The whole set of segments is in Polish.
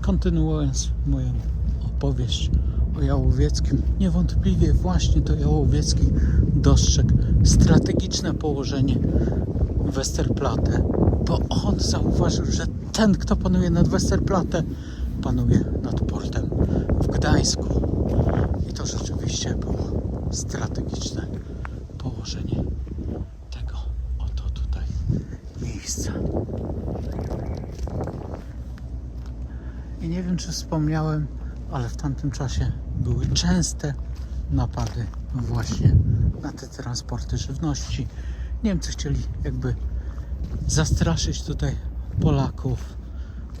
kontynuując moją opowieść o Jałowieckim, niewątpliwie właśnie to Jałowiecki dostrzegł strategiczne położenie Westerplatte, bo on zauważył, że ten, kto panuje nad Westerplatte, panuje nad portem w Gdańsku. I to rzeczywiście było strategiczne położenie tego oto tutaj miejsca. Nie wiem, czy wspomniałem, ale w tamtym czasie były częste napady właśnie na te transporty żywności. Niemcy chcieli jakby zastraszyć tutaj Polaków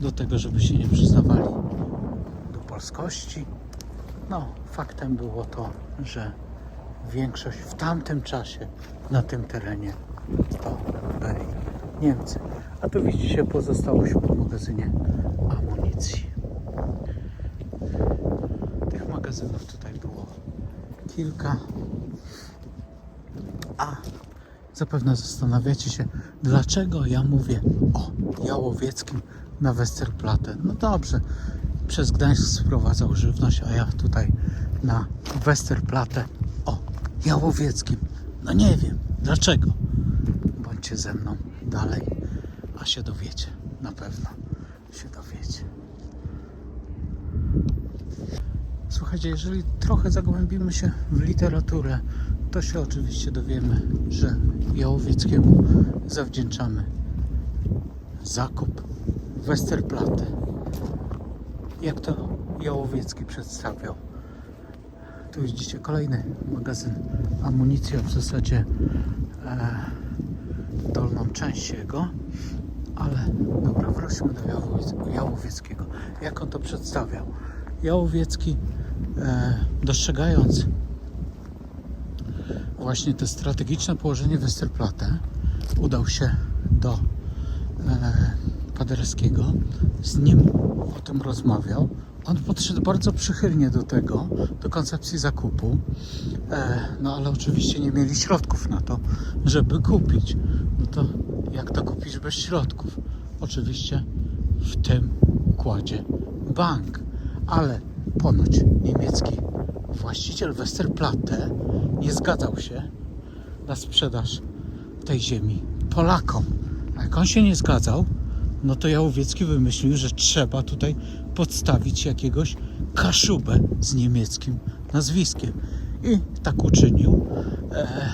do tego, żeby się nie przyznawali do polskości. No, faktem było to, że większość w tamtym czasie na tym terenie to byli Niemcy. A tu widzicie pozostałość po magazynie amunicji. Magazynów tutaj było kilka. A zapewne zastanawiacie się, dlaczego ja mówię o Jałowieckim na Westerplatte. No dobrze, przez Gdańsk sprowadzał żywność, a ja tutaj na Westerplatte o Jałowieckim. No nie wiem, dlaczego. Bądźcie ze mną dalej, a się dowiecie. Na pewno się dowiecie. Słuchajcie, jeżeli trochę zagłębimy się w literaturę, to się oczywiście dowiemy, że Jałowieckiemu zawdzięczamy zakup Westerplatte. Jak to Jałowiecki przedstawiał. Tu widzicie kolejny magazyn amunicji, w zasadzie e, dolną część jego. Ale dobra, wróćmy do Jałowiec- Jałowieckiego. Jak on to przedstawiał? Jałowiecki dostrzegając właśnie to strategiczne położenie Westerplatte udał się do e, Paderewskiego, z nim o tym rozmawiał. On podszedł bardzo przychylnie do tego, do koncepcji zakupu, e, no ale oczywiście nie mieli środków na to, żeby kupić. No to jak to kupić bez środków? Oczywiście w tym układzie bank, ale ponoć niemiecki właściciel Westerplatte nie zgadzał się na sprzedaż tej ziemi Polakom. A jak on się nie zgadzał, no to Jałowiecki wymyślił, że trzeba tutaj podstawić jakiegoś kaszubę z niemieckim nazwiskiem. I tak uczynił. E,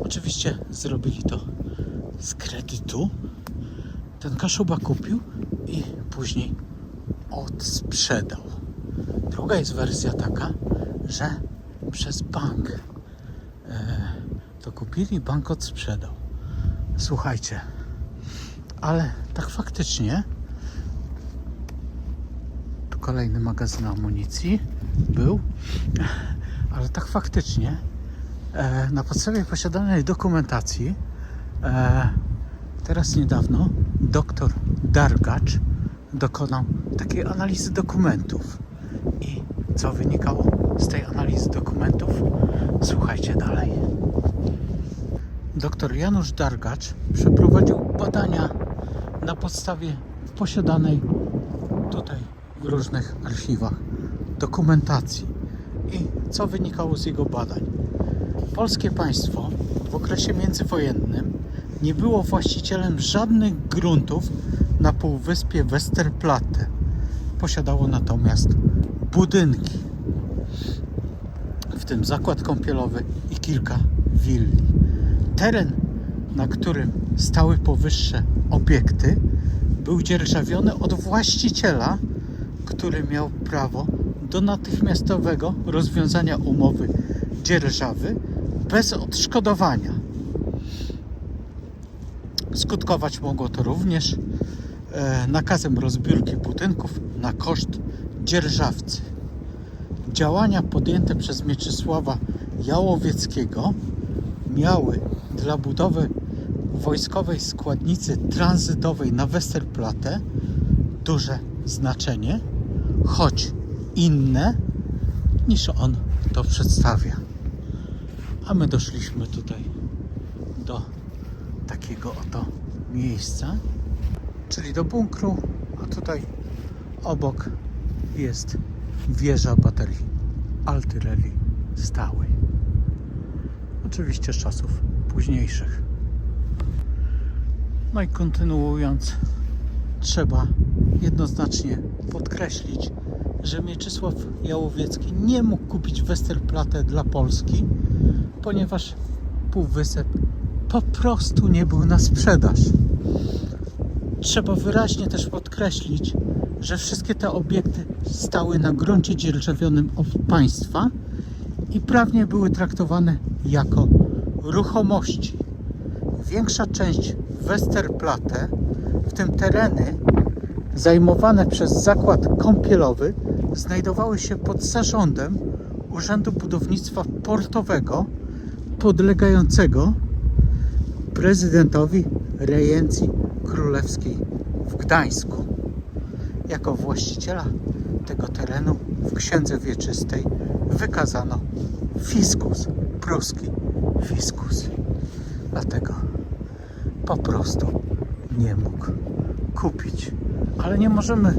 oczywiście zrobili to z kredytu. Ten kaszuba kupił i później odsprzedał. Druga jest wersja taka, że przez bank e, to kupili, bank odsprzedał. Słuchajcie, ale tak faktycznie tu kolejny magazyn amunicji był, ale tak faktycznie e, na podstawie posiadanej dokumentacji e, teraz niedawno doktor Dargacz dokonał takiej analizy dokumentów. I co wynikało z tej analizy dokumentów? Słuchajcie dalej. Dr Janusz Dargacz przeprowadził badania na podstawie posiadanej tutaj w różnych archiwach dokumentacji. I co wynikało z jego badań? Polskie państwo w okresie międzywojennym nie było właścicielem żadnych gruntów na półwyspie Westerplatte. Posiadało natomiast budynki, w tym zakład kąpielowy i kilka willi. Teren, na którym stały powyższe obiekty, był dzierżawiony od właściciela, który miał prawo do natychmiastowego rozwiązania umowy dzierżawy bez odszkodowania. Skutkować mogło to również e, nakazem rozbiórki budynków na koszt dzierżawcy. Działania podjęte przez Mieczysława Jałowieckiego miały dla budowy wojskowej składnicy tranzytowej na Westerplatte duże znaczenie, choć inne niż on to przedstawia. A my doszliśmy tutaj do takiego oto miejsca, czyli do bunkru, a tutaj obok jest wieża baterii artylerii stałej. Oczywiście z czasów późniejszych. No i kontynuując, trzeba jednoznacznie podkreślić, że Mieczysław Jałowiecki nie mógł kupić Westerplatte dla Polski, ponieważ półwysep po prostu nie był na sprzedaż. Trzeba wyraźnie też podkreślić, że wszystkie te obiekty stały na gruncie dzierżawionym od państwa i prawnie były traktowane jako ruchomości. Większa część Westerplatte, w tym tereny zajmowane przez zakład kąpielowy, znajdowały się pod zarządem Urzędu Budownictwa Portowego podlegającego prezydentowi rejencji królewskiej w Gdańsku. Jako właściciela tego terenu w księdze wieczystej wykazano fiskus, pruski fiskus. Dlatego po prostu nie mógł kupić. Ale nie możemy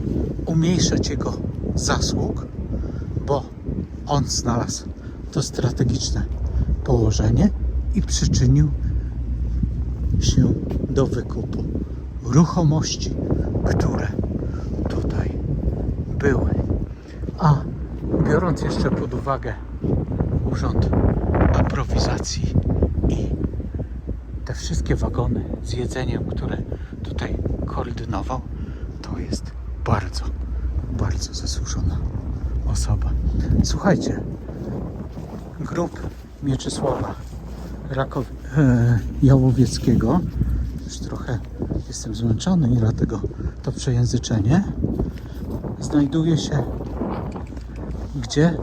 umniejszać jego zasług, bo on znalazł to strategiczne położenie i przyczynił się do wykupu ruchomości, które tutaj były. A biorąc jeszcze pod uwagę urząd aprowizacji i te wszystkie wagony z jedzeniem, które tutaj koordynował, to jest bardzo, bardzo zasłużona osoba. Słuchajcie, grób Mieczysława Rakow... e, Jałowieckiego, już trochę jestem zmęczony i dlatego to przejęzyczenie, znajduje się gdzie?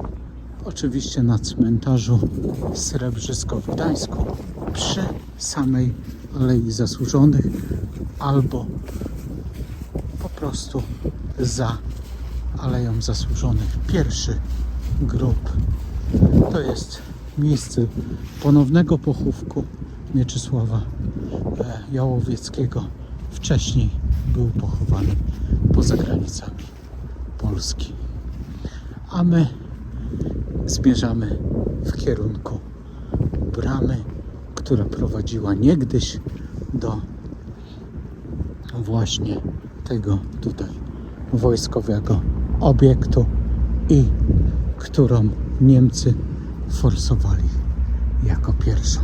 Oczywiście na cmentarzu Srebrzysko w Gdańsku. Przy samej Alei Zasłużonych albo po prostu za Aleją Zasłużonych. Pierwszy grób. To jest miejsce ponownego pochówku Mieczysława e, Jałowieckiego. Wcześniej był pochowany poza granicami Polski. A my zmierzamy w kierunku bramy, która prowadziła niegdyś do właśnie tego tutaj wojskowego obiektu i którą Niemcy forsowali jako pierwszą.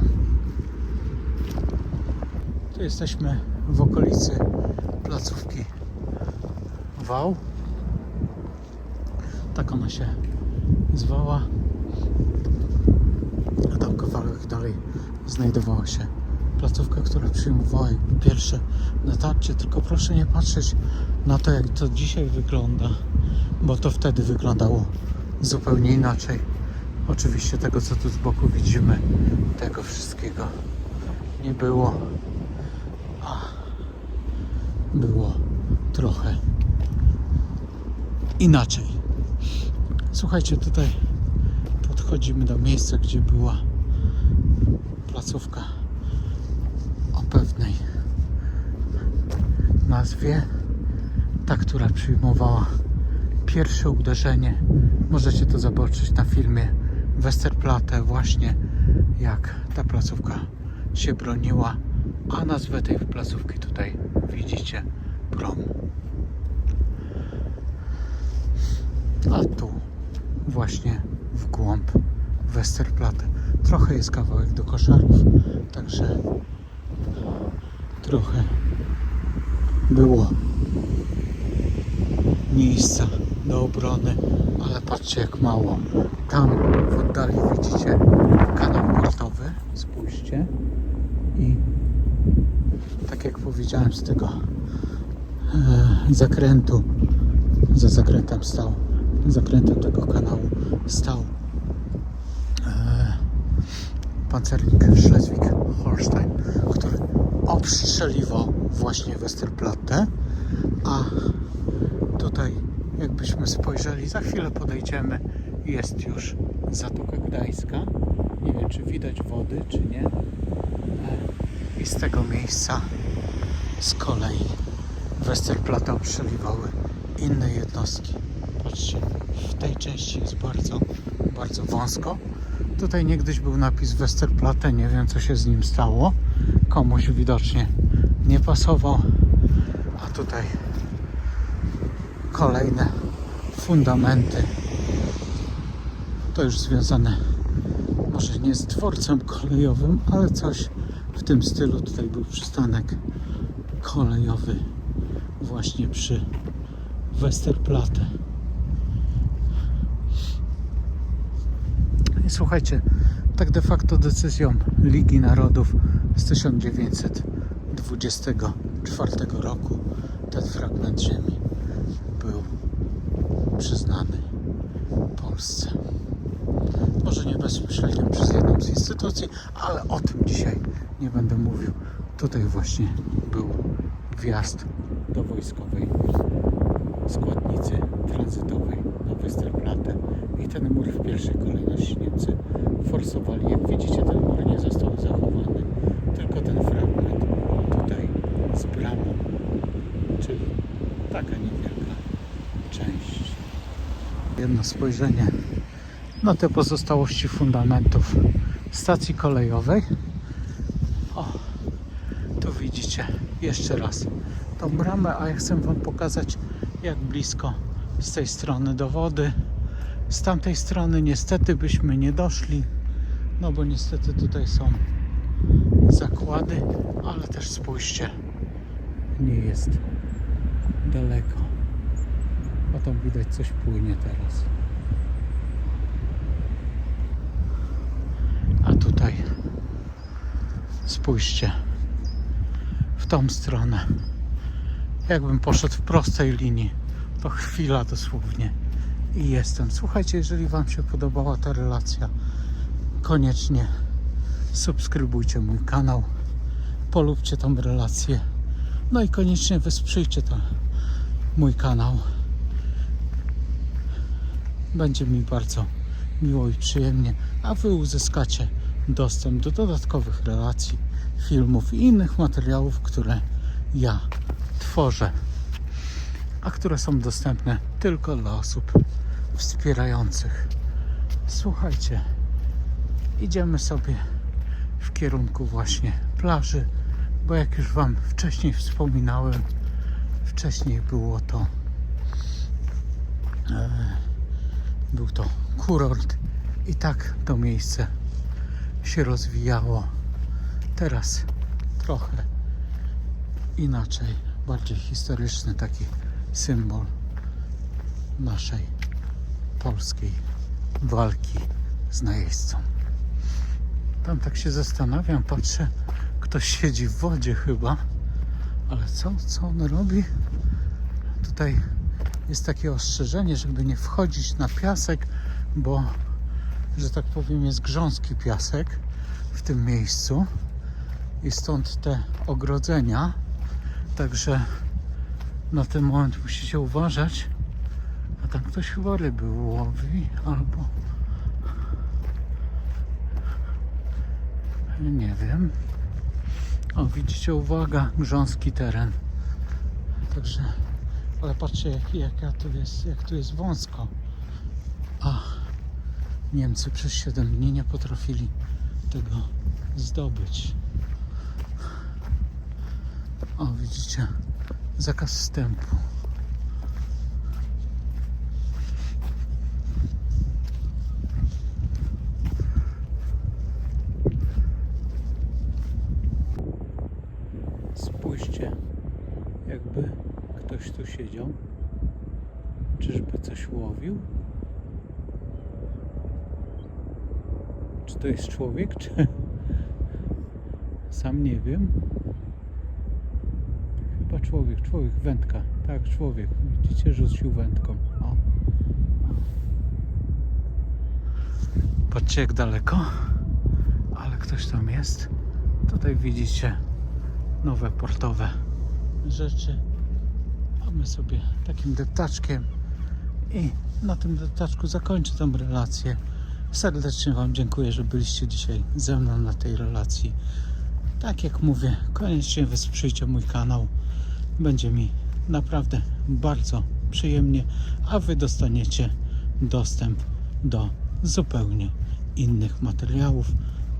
Jesteśmy w okolicy placówki Wał. Tak ona się zwała. A tam kawałek dalej znajdowała się placówka, która przyjmowała pierwsze natarcie. Tylko proszę nie patrzeć na to, jak to dzisiaj wygląda, bo to wtedy wyglądało zupełnie inaczej. Oczywiście tego, co tu z boku widzimy, tego wszystkiego nie było. Było trochę inaczej. Słuchajcie, tutaj podchodzimy do miejsca, gdzie była placówka o pewnej nazwie. Ta, która przyjmowała pierwsze uderzenie. Możecie to zobaczyć na filmie Westerplatte, właśnie jak ta placówka się broniła. A nazwę tej placówki tutaj widzicie prom. A tu właśnie w głąb Westerplatte. Trochę jest kawałek do koszarów, także trochę było miejsca do obrony, ale patrzcie jak mało. Tam w oddali widzicie kanał portowy, spójrzcie i jak powiedziałem z tego e, zakrętu, za zakrętem stał, zakrętem tego kanału stał e, pancernik Schleswig-Holstein, który obstrzeliwał właśnie Westerplatte, a tutaj jakbyśmy spojrzeli, za chwilę podejdziemy, jest już Zatoka Gdańska. Nie wiem, czy widać wody, czy nie. E, I z tego miejsca z kolei Westerplatte obstrzeliwały inne jednostki. Patrzcie, w tej części jest bardzo, bardzo wąsko. Tutaj niegdyś był napis Westerplatte, nie wiem co się z nim stało. Komuś widocznie nie pasował. A tutaj kolejne fundamenty. To już związane może nie z dworcem kolejowym, ale coś w tym stylu. Tutaj był przystanek kolejowy właśnie przy Westerplatte. I słuchajcie, tak de facto decyzją Ligi Narodów z 1924 roku ten fragment ziemi był przyznany Polsce. Może nie bezpośrednio przez jedną z instytucji, ale o tym dzisiaj nie będę mówił. Tutaj właśnie był wjazd do wojskowej składnicy tranzytowej na Westerplatte i ten mur w pierwszej kolejności Niemcy forsowali. Jak widzicie, ten mur nie został zachowany, tylko ten fragment tutaj z bramą, czyli taka niewielka część. Jedno spojrzenie na te pozostałości fundamentów stacji kolejowej. O, tu widzicie jeszcze raz tą bramę, a ja chcę Wam pokazać jak blisko z tej strony do wody. Z tamtej strony niestety byśmy nie doszli, no bo niestety tutaj są zakłady, ale też spójrzcie, nie jest daleko. O tam widać coś płynie teraz. A tutaj spójrzcie tą stronę. Jakbym poszedł w prostej linii, to chwila dosłownie i jestem. Słuchajcie, jeżeli Wam się podobała ta relacja, koniecznie subskrybujcie mój kanał, polubcie tą relację, no i koniecznie wesprzyjcie to, mój kanał. Będzie mi bardzo miło i przyjemnie, a Wy uzyskacie dostęp do dodatkowych relacji, filmów i innych materiałów, które ja tworzę, a które są dostępne tylko dla osób wspierających. Słuchajcie, idziemy sobie w kierunku właśnie plaży, bo jak już Wam wcześniej wspominałem, wcześniej było to e, był to kurort i tak to miejsce się rozwijało. Teraz trochę inaczej, bardziej historyczny taki symbol naszej polskiej walki z najeźdźcą. Tam tak się zastanawiam, patrzę, ktoś siedzi w wodzie chyba, ale co, co on robi? Tutaj jest takie ostrzeżenie, żeby nie wchodzić na piasek, bo, że tak powiem, jest grząski piasek w tym miejscu i stąd te ogrodzenia. Także na ten moment musicie uważać. A tam ktoś chyba ryby łowi albo nie wiem. O, widzicie, uwaga, grząski teren. Także, ale patrzcie, jak, jak tu jest, jak tu jest wąsko. A Niemcy przez 7 dni nie potrafili tego zdobyć. O, widzicie, zakaz wstępu. Spójrzcie, jakby ktoś tu siedział. Czyżby coś łowił? Czy to jest człowiek, czy sam nie wiem? Chyba człowiek, człowiek, wędka. Tak, człowiek. Widzicie, rzucił wędką. O. Patrzcie jak daleko, ale ktoś tam jest. Tutaj widzicie nowe portowe rzeczy. A my sobie takim deptaczkiem i na tym deptaczku zakończę tą relację. Serdecznie Wam dziękuję, że byliście dzisiaj ze mną na tej relacji. Tak jak mówię, koniecznie wesprzyjcie mój kanał. Będzie mi naprawdę bardzo przyjemnie, a Wy dostaniecie dostęp do zupełnie innych materiałów,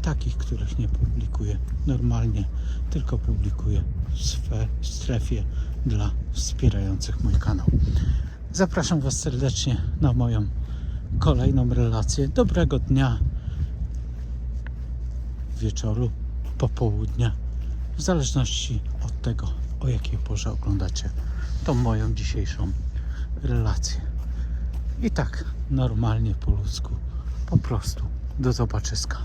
takich, których nie publikuję normalnie, tylko publikuję w strefie dla wspierających mój kanał. Zapraszam Was serdecznie na moją kolejną relację. Dobrego dnia, wieczoru, popołudnia, w zależności od tego, o jakiej porze oglądacie tą moją dzisiejszą relację. I tak, normalnie po ludzku, po prostu do zobaczyska.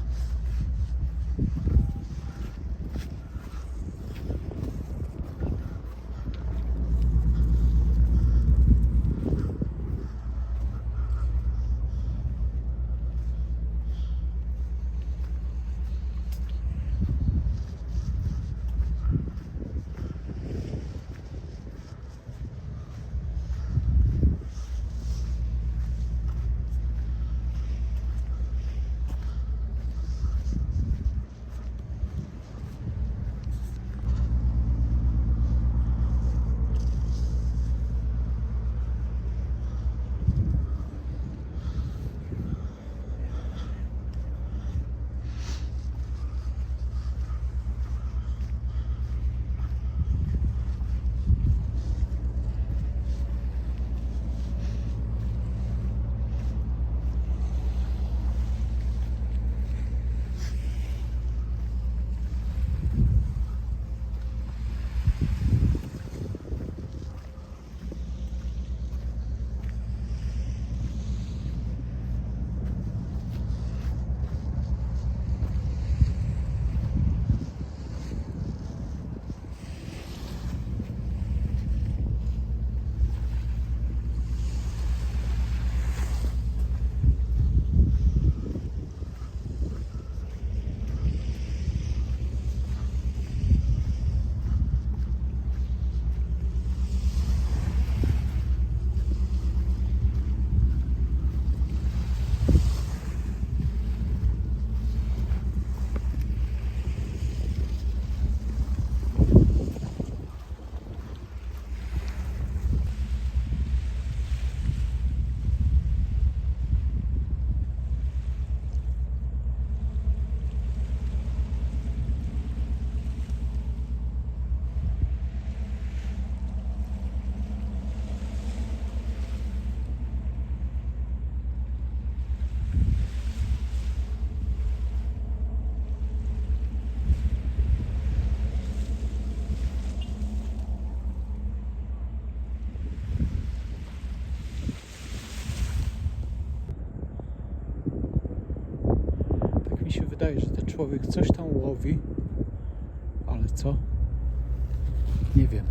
Wydaje, że ten człowiek coś tam łowi, ale co? Nie wiem.